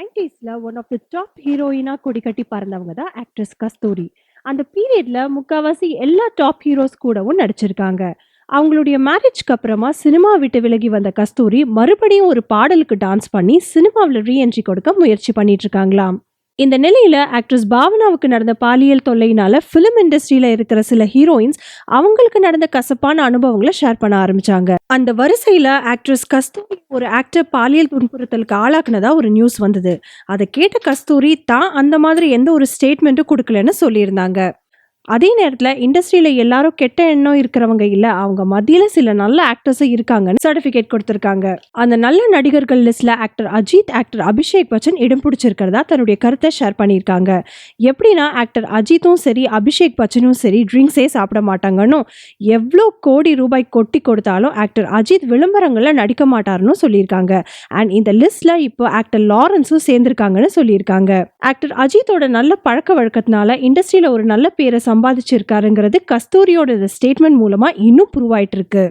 நைன்டிஸ்ல one of the top ஹீரோயினா கொடி கட்டி பறந்தவங்க தான் ஆக்ட்ரஸ் கஸ்தூரி. அந்த பீரியட்ல முக்காவாசி எல்லா டாப் ஹீரோஸ் கூடவும் நடிச்சிருக்காங்க. அவங்களுடைய மேரேஜ்க்கு அப்புறமா சினிமா விட்டு விலகி வந்த கஸ்தூரி மறுபடியும் ஒரு பாடலுக்கு டான்ஸ் பண்ணி சினிமாவில் ரீஎன்ட்ரி கொடுக்க முயற்சி பண்ணிட்டு இருக்காங்களாம். இந்த நிலையில் ஆக்ட்ரஸ் பாவனாவுக்கு நடந்த பாலியல் தொல்லையினால் ஃபிலிம் இண்டஸ்ட்ரியில் இருக்கிற சில ஹீரோயின்ஸ் அவங்களுக்கு நடந்த கசப்பான அனுபவங்களை ஷேர் பண்ண ஆரம்பிச்சாங்க. அந்த வரிசையில் ஆக்ட்ரஸ் கஸ்தூரி ஒரு ஆக்டர் பாலியல் துன்புறுத்தலுக்கு ஆளாக்குனதா ஒரு நியூஸ் வந்தது. அதை கேட்ட கஸ்தூரி தான் அந்த மாதிரி எந்த ஒரு ஸ்டேட்மெண்ட்டும் கொடுக்கலன்னு சொல்லியிருந்தாங்க. அதே நேரத்தில் இண்டஸ்ட்ரியில் எல்லாரும் கெட்ட எண்ணம் இருக்கிறவங்க இல்லை அவங்க மத்தியில் சில நல்ல ஆக்டர்ஸும் இருக்காங்கன்னு சர்டிஃபிகேட் கொடுத்துருக்காங்க. அந்த நல்ல நடிகர்கள் லிஸ்ட்டில் ஆக்டர் அஜித் ஆக்டர் அபிஷேக் பச்சன் இடம் பிடிச்சிருக்கிறதா தன்னுடைய கருத்தை ஷேர் பண்ணியிருக்காங்க. எப்படின்னா ஆக்டர் அஜித்தும் சரி அபிஷேக் பச்சனும் சரி ட்ரிங்க்ஸே சாப்பிட மாட்டாங்கன்னு எவ்வளோ கோடி ரூபாய் கொட்டி கொடுத்தாலும் ஆக்டர் அஜித் விளம்பரங்களில் நடிக்க மாட்டாருன்னு சொல்லியிருக்காங்க. அண்ட் இந்த லிஸ்ட்டில் இப்போ ஆக்டர் லாரன்ஸும் சேர்ந்திருக்காங்கன்னு சொல்லியிருக்காங்க. ஆக்டர் அஜித்தோட நல்ல பழக்க வழக்கத்தினால இண்டஸ்ட்ரியில் ஒரு நல்ல பேரை சம்பாதிச்சிருக்காருங்கிறது கஸ்தூரியோட ஸ்டேட்மெண்ட் மூலமா இன்னும் ப்ரூவ் ஆயிட்டு இருக்கு